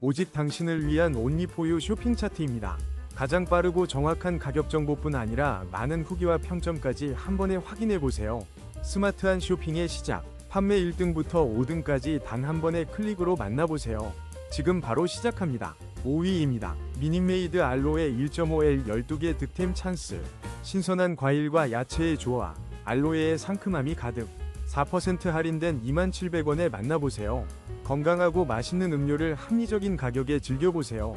오직 당신을 위한 온리포유 쇼핑 차트입니다. 가장 빠르고 정확한 가격 정보뿐 아니라 많은 후기와 평점까지 한 번에 확인해 보세요. 스마트한 쇼핑의 시작. 판매 1등부터 5등까지 단 한 번의 클릭으로 만나보세요. 지금 바로 시작합니다. 5위입니다. 미닉메이드 알로에 1.5L 12개 득템 찬스. 신선한 과일과 야채의 조화. 알로에의 상큼함이 가득. 4% 할인된 2700원에 만나보세요. 건강하고 맛있는 음료를 합리적인 가격에 즐겨보세요.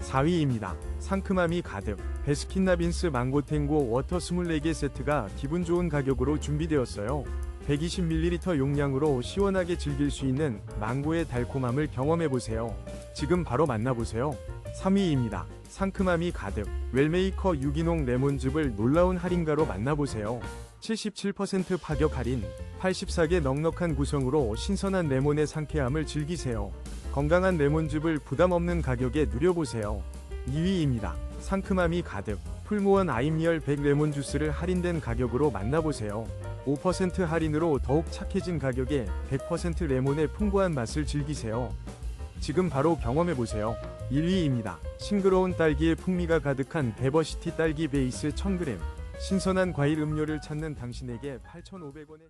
4위입니다. 상큼함이 가득. 베스킨라빈스 망고탱고 워터 24개 세트가 기분 좋은 가격으로 준비되었어요. 120ml 용량으로 시원하게 즐길 수 있는 망고의 달콤함을 경험해보세요. 지금 바로 만나보세요. 3위입니다. 상큼함이 가득. 웰메이커 유기농 레몬즙을 놀라운 할인가로 만나보세요. 77% 파격 할인, 84개 넉넉한 구성으로 신선한 레몬의 상쾌함을 즐기세요. 건강한 레몬즙을 부담 없는 가격에 누려보세요. 2위입니다. 상큼함이 가득. 풀무원 아임리얼 100 레몬 주스를 할인된 가격으로 만나보세요. 5% 할인으로 더욱 착해진 가격에 100% 레몬의 풍부한 맛을 즐기세요. 지금 바로 경험해보세요. 1위입니다. 싱그러운 딸기의 풍미가 가득한 베버시티 딸기 베이스 1000g. 신선한 과일 음료를 찾는 당신에게 8,500원에